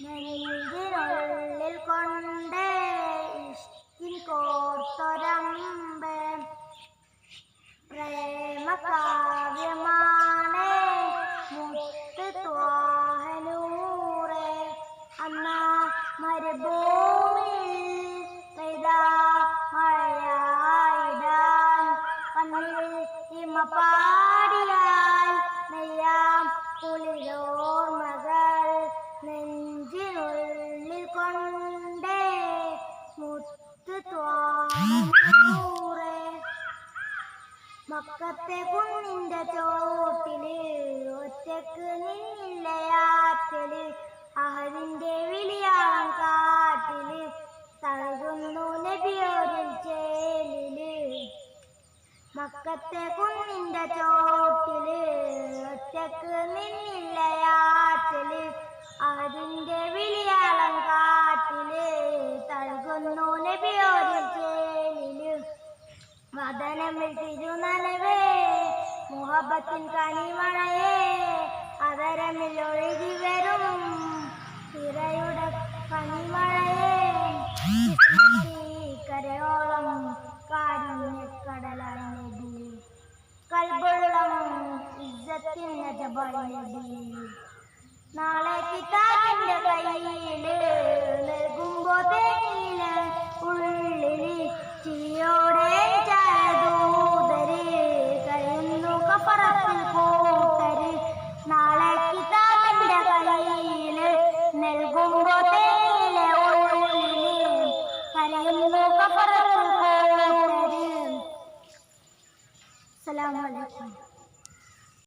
நெறியில் கொண்ட മക്കത്തെ കുന്നിന്റെ ചോട്ടിൽ ഒറ്റയ്ക്ക് നിന്നില്ലയാറ്റൽ അഹലിന്റെ വിളിയാം കാട്ടിൽ തഴുകുന്നു നബിയോരിൽ ചേലിൽ. മക്കത്തെ കുന്നിന്റെ ചോട്ടിൽ ഒറ്റയ്ക്ക് നിന്നില്ലയാറ്റൽ അതിന്റെ വിളിയാളം കാട്ടിൽ തഴുകുന്നു നബിയോരിൽ ചേലിൽ. മദനമിൽ തിരുനനവേ മുഹബത്തിൻ കണിമണയെ അതരമിൽ ഒഴുകി വരും. തിരയുടെ കണിമണയെ കരയോളം കാരുണ്യക്കടലായി നബി. കൽബുള്ളം ഇജ്ജത്തിൻ നാളെ പിതാവിന്റെ കയ്യിൽ السلام عليكم